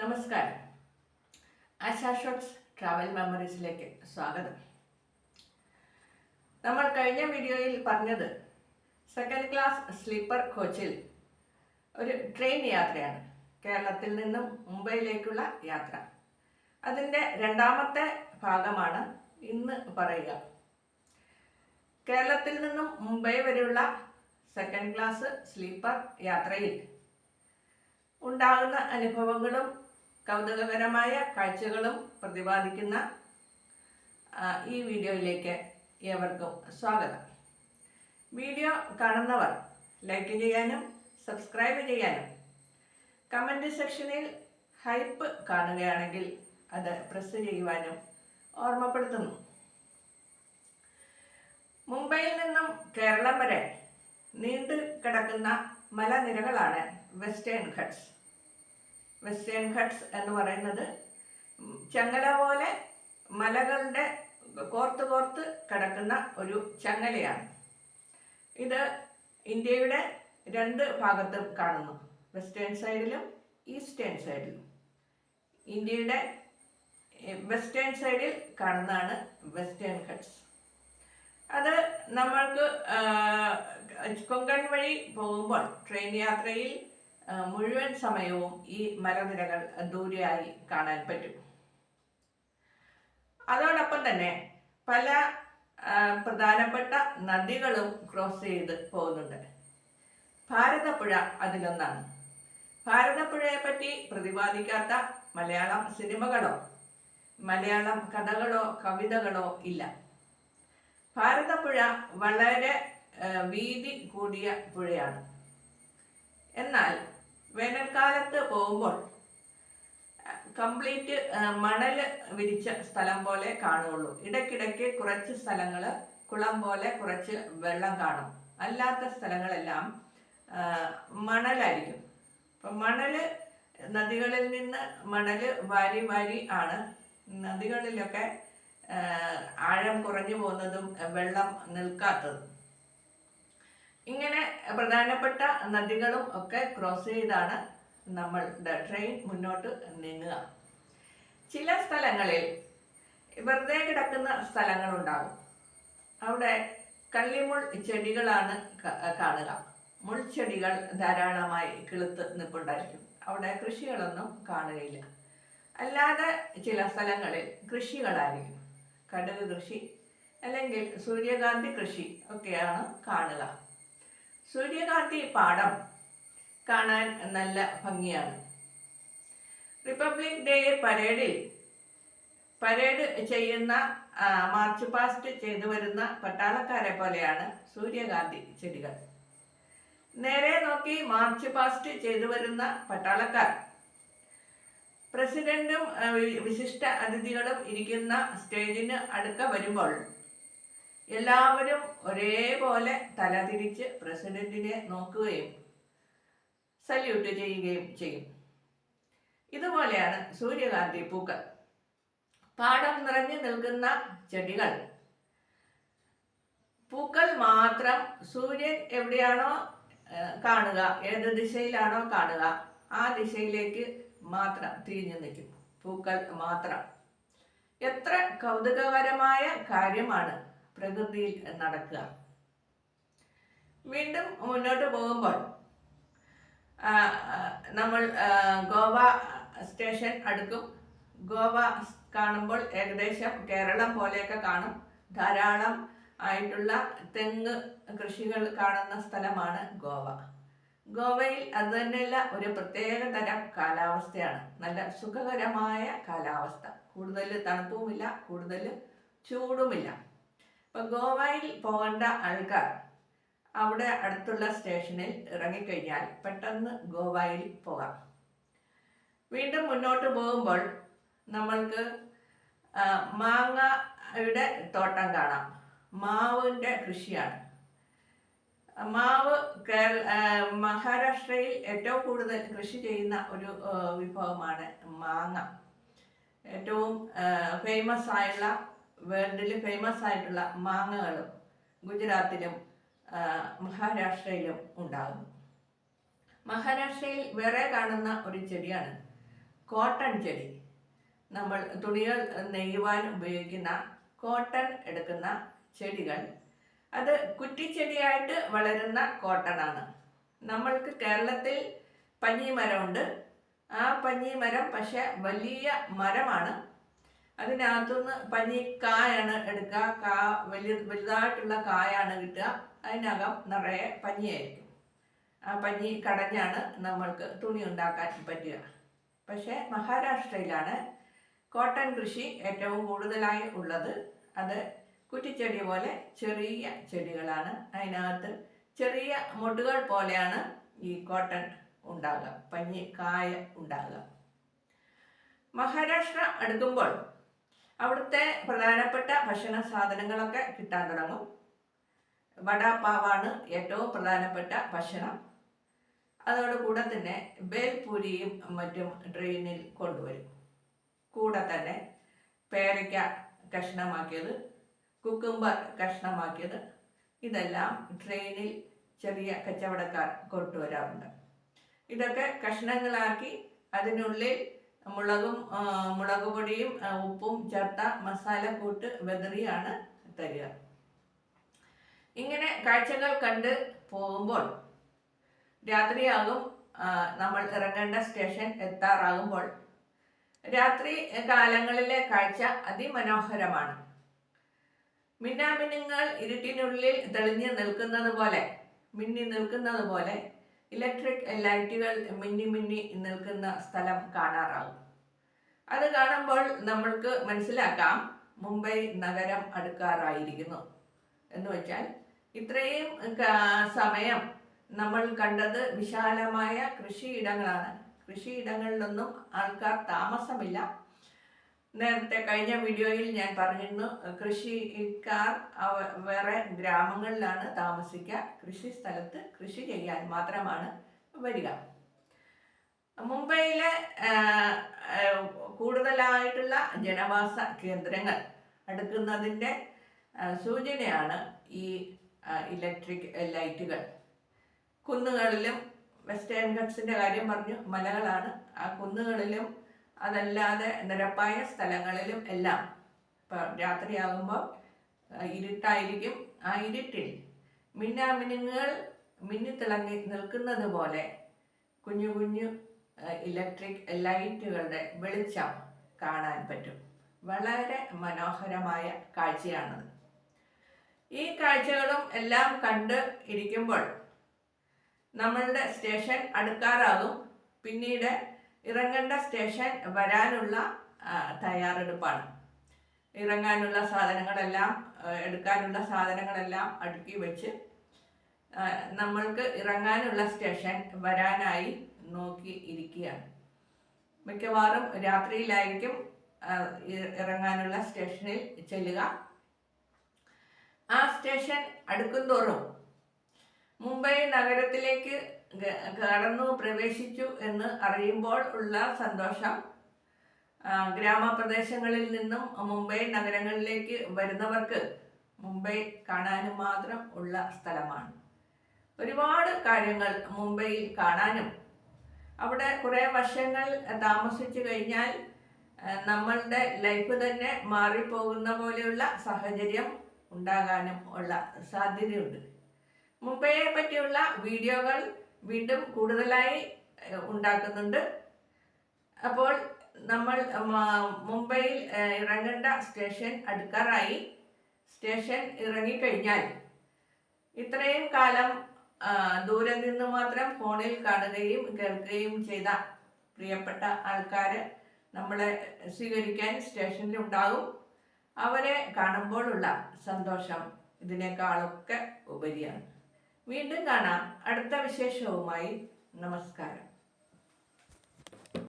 നമസ്കാരം. ASHA shots travel മെമ്മറീസിലേക്ക് സ്വാഗതം. നമ്മൾ കഴിഞ്ഞ വീഡിയോയിൽ പറഞ്ഞത് സെക്കൻഡ് ക്ലാസ് സ്ലീപ്പർ കോച്ചിൽ ഒരു ട്രെയിൻ യാത്രയാണ്. കേരളത്തിൽ നിന്നും മുംബൈയിലേക്കുള്ള യാത്ര. അതിന്റെ രണ്ടാമത്തെ ഭാഗമാണ് ഇന്ന് പറയുക. കേരളത്തിൽ നിന്നും മുംബൈ വരെയുള്ള സെക്കൻഡ് ക്ലാസ് സ്ലീപ്പർ യാത്രയിൽ ഉണ്ടാകുന്ന അനുഭവങ്ങളും കൗതുകകരമായ കാഴ്ചകളും പ്രതിപാദിക്കുന്ന ഈ വീഡിയോയിലേക്ക് ഏവർക്കും സ്വാഗതം. വീഡിയോ കാണുന്നവർ ലൈക്ക് ചെയ്യാനും സബ്സ്ക്രൈബ് ചെയ്യാനും കമന്റ് സെക്ഷനിൽ ഹൈപ്പ് കാണുകയാണെങ്കിൽ അത് പ്രസ് ചെയ്യുവാനും ഓർമ്മപ്പെടുത്തുന്നു. മുംബൈയിൽ നിന്നും കേരളം വരെ നീണ്ടു കിടക്കുന്ന മലനിരകളാണ് വെസ്റ്റേൺ ഘട്ട്സ് വെസ്റ്റേൺ ഘട്ട്സ് എന്ന് പറയുന്നത് ചങ്ങല പോലെ മലകളുടെ കോർത്ത് കോർത്ത് കിടക്കുന്ന ഒരു ചങ്ങലയാണ്. ഇത് ഇന്ത്യയുടെ രണ്ട് ഭാഗത്ത് കാണുന്നു. വെസ്റ്റേൺ സൈഡിലും ഈസ്റ്റേൺ സൈഡിലും. ഇന്ത്യയുടെ വെസ്റ്റേൺ സൈഡിൽ കാണുന്നതാണ് വെസ്റ്റേൺ ഘട്ട്സ്. അത് നമ്മൾക്ക് കൊങ്കൺ വഴി പോകുമ്പോൾ ട്രെയിൻ യാത്രയിൽ മുഴുവൻ സമയവും ഈ മലനിരകൾ ദൂരെയായി കാണാൻ പറ്റും. അതോടൊപ്പം തന്നെ പല പ്രധാനപ്പെട്ട നദികളും ക്രോസ് ചെയ്ത് പോകുന്നുണ്ട്. ഭാരതപ്പുഴ അതിലൊന്നാണ്. ഭാരതപ്പുഴയെ പറ്റി പ്രതിപാദിക്കാത്ത മലയാളം സിനിമകളോ മലയാളം കഥകളോ കവിതകളോ ഇല്ല. ഭാരതപ്പുഴ വളരെ വീതി കൂടിയ പുഴയാണ്. എന്നാൽ വേനൽക്കാലത്ത് പോകുമ്പോൾ കംപ്ലീറ്റ് മണൽ വിരിച്ച സ്ഥലം പോലെ കാണുകയുള്ളൂ. ഇടയ്ക്കിടയ്ക്ക് കുറച്ച് സ്ഥലങ്ങൾ കുളം പോലെ കുറച്ച് വെള്ളം കാണും. അല്ലാത്ത സ്ഥലങ്ങളെല്ലാം മണലായിരിക്കും. അപ്പം മണൽ നദികളിൽ നിന്ന് മണൽ വാരി വാരി ആണ്. നദികളിലൊക്കെ ആഴം കുറഞ്ഞു പോകുന്നതും വെള്ളം നിൽക്കാത്തതും. ഇങ്ങനെ പ്രധാനപ്പെട്ട നദികളും ഒക്കെ ക്രോസ് ചെയ്താണ് നമ്മൾ ട്രെയിൻ മുന്നോട്ട് നീങ്ങുക. ചില സ്ഥലങ്ങളിൽ വെറുതെ കിടക്കുന്ന സ്ഥലങ്ങളുണ്ടാകും. അവിടെ കള്ളിമുൾ ചെടികളാണ് കാണുക. മുൾച്ചെടികൾ ധാരാളമായി കിളുത്ത് നിൽപ്പുണ്ടായിരിക്കും അവിടെ കൃഷികളൊന്നും കാണുകയില്ല. അല്ലാതെ ചില സ്ഥലങ്ങളിൽ കൃഷികളായിരിക്കും. കടുക് കൃഷി അല്ലെങ്കിൽ സൂര്യകാന്തി കൃഷി ഒക്കെയാണ് കാണുക. സൂര്യകാന്തി പാടം കാണാൻ നല്ല ഭംഗിയാണ്. റിപ്പബ്ലിക് ഡേ പരേഡിൽ പരേഡ് ചെയ്യുന്ന മാർച്ച് പാസ്റ്റ് ചെയ്തു വരുന്ന പട്ടാളക്കാരെ പോലെയാണ് സൂര്യകാന്തി ചെടികൾ. നേരെ നോക്കി മാർച്ച് പാസ്റ്റ് ചെയ്തു വരുന്ന പട്ടാളക്കാർ. പ്രസിഡന്റും വിശിഷ്ട അതിഥികളും ഇരിക്കുന്ന സ്റ്റേജിന് അടുക്ക വരുമ്പോൾ എല്ലാവരും ഒരേപോലെ തല തിരിച്ച് പ്രസിഡന്റിനെ നോക്കുകയും സല്യൂട്ട് ചെയ്യുകയും ചെയ്യും. ഇതുപോലെയാണ് സൂര്യകാന്തി പൂക്കൾ. പാടം നിറഞ്ഞു നിൽക്കുന്ന ചെടികൾ. പൂക്കൾ മാത്രം സൂര്യൻ എവിടെയാണോ കാണുക ഏത് ദിശയിലാണോ കാണുക ആ ദിശയിലേക്ക് മാത്രം തിരിഞ്ഞു നിൽക്കും. പൂക്കൾ മാത്രം. എത്ര കൗതുകകരമായ കാര്യമാണ്. പ്രകൃതിയിൽ നടക്കുക. വീണ്ടും മുന്നോട്ട് പോകുമ്പോൾ നമ്മൾ ഗോവ സ്റ്റേഷൻ അടുക്കും. ഗോവ കാണുമ്പോൾ ഏകദേശം കേരളം പോലെയൊക്കെ കാണും. ധാരാളം ആയിട്ടുള്ള തെങ്ങ് കൃഷികൾ കാണുന്ന സ്ഥലമാണ് ഗോവ. ഗോവയിൽ അത് ഒരു പ്രത്യേക തരം കാലാവസ്ഥയാണ്. നല്ല സുഖകരമായ കാലാവസ്ഥ. കൂടുതൽ തണുപ്പുമില്ല കൂടുതൽ ചൂടുമില്ല. ഇപ്പൊ ഗോവയിൽ പോകേണ്ട ആൾക്കാർ അവിടെ അടുത്തുള്ള സ്റ്റേഷനിൽ ഇറങ്ങിക്കഴിഞ്ഞാൽ പെട്ടെന്ന് ഗോവയിൽ പോകാം. വീണ്ടും മുന്നോട്ട് പോകുമ്പോൾ നമ്മൾക്ക് മാങ്ങയുടെ തോട്ടം കാണാം. മാവിന്റെ കൃഷിയാണ്. മാവ് കേരള മഹാരാഷ്ട്രയിൽ ഏറ്റവും കൂടുതൽ കൃഷി ചെയ്യുന്ന ഒരു വിഭവമാണ് മാങ്ങ. ഏറ്റവും ഫേമസ് ആയുള്ള വേൾഡിൽ ഫേമസ് ആയിട്ടുള്ള മാങ്ങകളും ഗുജറാത്തിലും മഹാരാഷ്ട്രയിലും ഉണ്ടാകുന്നു. മഹാരാഷ്ട്രയിൽ വേറെ കാണുന്ന ഒരു ചെടിയാണ് കോട്ടൺ ചെടി. നമ്മൾ തുണികൾ നെയ്യുവാൻ ഉപയോഗിക്കുന്ന കോട്ടൺ എടുക്കുന്ന ചെടികൾ. അത് കുറ്റിച്ചെടിയായിട്ട് വളരുന്ന കോട്ടണാണ്. നമ്മൾക്ക് കേരളത്തിൽ പഞ്ഞിമരമുണ്ട്. ആ പഞ്ഞിമരം പക്ഷെ വലിയ മരമാണ്. അതിനകത്തുനിന്ന് പഞ്ഞിക്കായാണ് എടുക്കുക. കാ വലിയ വലുതായിട്ടുള്ള കായാണ് കിട്ടുക. അതിനകം നിറയെ പഞ്ഞിയായിരിക്കും ആ പഞ്ഞി കടഞ്ഞാണ് നമ്മൾക്ക് തുണി ഉണ്ടാക്കാൻ പറ്റുക. പക്ഷേ മഹാരാഷ്ട്രയിലാണ് കോട്ടൺ കൃഷി ഏറ്റവും കൂടുതലായി ഉള്ളത്. അത് കുറ്റിച്ചെടി പോലെ ചെറിയ ചെടികളാണ്. അതിനകത്ത് ചെറിയ മുട്ടുകൾ പോലെയാണ് ഈ കോട്ടൺ ഉണ്ടാകുക പഞ്ഞി കായ ഉണ്ടാകുക മഹാരാഷ്ട്ര അടുക്കുമ്പോൾ അവിടുത്തെ പ്രധാനപ്പെട്ട ഭക്ഷണ സാധനങ്ങളൊക്കെ കിട്ടാൻ തുടങ്ങും. വടാപ്പാവാണ് ഏറ്റവും പ്രധാനപ്പെട്ട ഭക്ഷണം. അതോടുകൂടെ തന്നെ ബേൽപൂരിയും മറ്റും ട്രെയിനിൽ കൊണ്ടുവരും. കൂടെ തന്നെ പേരയ്ക്ക കഷ്ണമാക്കിയത് കുക്കുംബർ കഷ്ണമാക്കിയത് ഇതെല്ലാം ട്രെയിനിൽ ചെറിയ കച്ചവടക്കാർ കൊണ്ടുവരാറുണ്ട്. ഇതൊക്കെ കഷ്ണങ്ങളാക്കി അതിനുള്ളിൽ മുളകും മുളക് പൊടിയും ഉപ്പും ചേർത്ത മസാലക്കൂട്ട് വെതറിയാണ് തരിക. ഇങ്ങനെ കാഴ്ചകൾ കണ്ട് പോകുമ്പോൾ രാത്രിയാകും നമ്മൾ ഇറങ്ങേണ്ട സ്റ്റേഷൻ എത്താറാകുമ്പോൾ രാത്രി കാലങ്ങളിലെ കാഴ്ച അതിമനോഹരമാണ്. മിന്നാമിന്നുങ്ങൾ ഇരുട്ടിനുള്ളിൽ തെളിഞ്ഞു നിൽക്കുന്നത് പോലെ മിന്നി നിൽക്കുന്നത് പോലെ ഇലക്ട്രിക് ലൈറ്റുകൾ മിന്നി മിന്നി നിൽക്കുന്ന സ്ഥലം കാണാറാവും. അത് കാണുമ്പോൾ നമ്മൾക്ക് മനസ്സിലാക്കാം മുംബൈ നഗരം അടുക്കാറായിരിക്കുന്നു. എന്ന് വെച്ചാൽ ഇത്രയും സമയം നമ്മൾ കണ്ടത് വിശാലമായ കൃഷിയിടങ്ങളാണ്. കൃഷിയിടങ്ങളിലൊന്നും ആൾക്കാർ താമസമില്ല. നേരത്തെ കഴിഞ്ഞ വീഡിയോയിൽ ഞാൻ പറഞ്ഞിരുന്നു കൃഷിക്കാർ വേറെ ഗ്രാമങ്ങളിലാണ് താമസിക്കുക. കൃഷി സ്ഥലത്ത് കൃഷി ചെയ്യാൻ മാത്രമാണ് വരിക. മുംബൈയിലെ കൂടുതലായിട്ടുള്ള ജനവാസ കേന്ദ്രങ്ങൾ അടുക്കുന്നതിന്റെ സൂചനയാണ് ഈ ഇലക്ട്രിക് ലൈറ്റുകൾ. കുന്നുകളിലും വെസ്റ്റേൺ ഘട്ട്സിന്റെ കാര്യം പറഞ്ഞു മലകളാണ്. ആ കുന്നുകളിലും അതല്ലാതെ നിരപ്പായ സ്ഥലങ്ങളിലും എല്ലാം ഇപ്പം രാത്രിയാകുമ്പോൾ ഇരുട്ടായിരിക്കും. ആ ഇരുട്ടിൽ മിന്നാമിനുങ്ങൾ മിന്നിത്തിളങ്ങി നിൽക്കുന്നത് പോലെ കുഞ്ഞു കുഞ്ഞു ഇലക്ട്രിക് ലൈറ്റുകളുടെ വെളിച്ചം കാണാൻ പറ്റും. വളരെ മനോഹരമായ കാഴ്ചയാണത് ഈ കാഴ്ചകളും എല്ലാം കണ്ട് ഇരിക്കുമ്പോൾ നമ്മളുടെ സ്റ്റേഷൻ അടുക്കാറാകും. പിന്നീട് ഇറങ്ങേണ്ട സ്റ്റേഷൻ വരാനുള്ള തയ്യാറെടുപ്പാണ്. ഇറങ്ങാനുള്ള സാധനങ്ങളെല്ലാം എടുക്കാനുള്ള സാധനങ്ങളെല്ലാം അടുക്കി വെച്ച് നമ്മൾക്ക് ഇറങ്ങാനുള്ള സ്റ്റേഷൻ വരാനായി നോക്കി ഇരിക്കുകയാണ്. മിക്കവാറും രാത്രിയിലായിരിക്കും ഇറങ്ങാനുള്ള സ്റ്റേഷനിൽ ചെല്ലുക. ആ സ്റ്റേഷൻ അടുക്കുന്തോറും മുംബൈ നഗരത്തിലേക്ക് കടന്നു പ്രവേശിച്ചു എന്ന് അറിയുമ്പോൾ ഉള്ള സന്തോഷം. ഗ്രാമപ്രദേശങ്ങളിൽ നിന്നും മുംബൈ നഗരങ്ങളിലേക്ക് വരുന്നവർക്ക് മുംബൈ കാണാനും മാത്രം ഉള്ള സ്ഥലമാണ്. ഒരുപാട് കാര്യങ്ങൾ മുംബൈയിൽ കാണാനും. അവിടെ കുറേ വർഷങ്ങൾ താമസിച്ചു കഴിഞ്ഞാൽ നമ്മളുടെ ലൈഫ് തന്നെ മാറിപ്പോകുന്ന പോലെയുള്ള സാഹചര്യം ഉണ്ടാകാനും ഉള്ള സാധ്യതയുണ്ട്. മുംബൈയെ പറ്റിയുള്ള വീഡിയോകൾ വീണ്ടും കൂടുതലായി ഉണ്ടാക്കുന്നുണ്ട്. അപ്പോൾ നമ്മൾ മുംബൈയിൽ ഇറങ്ങേണ്ട സ്റ്റേഷൻ അടുക്കാറായി. സ്റ്റേഷൻ ഇറങ്ങിക്കഴിഞ്ഞാൽ ഇത്രയും കാലം ദൂരെ നിന്ന് മാത്രം ഫോണിൽ കാണുകയും കേൾക്കുകയും ചെയ്ത പ്രിയപ്പെട്ട ആൾക്കാർ നമ്മളെ സ്വീകരിക്കാൻ സ്റ്റേഷനിൽ ഉണ്ടാകും അവരെ കാണുമ്പോഴുള്ള സന്തോഷം ഇതിനേക്കാളൊക്കെ ഉപരിയാണ്. വീണ്ടും കാണാം. അടുത്ത വിശേഷവുമായി നമസ്കാരം.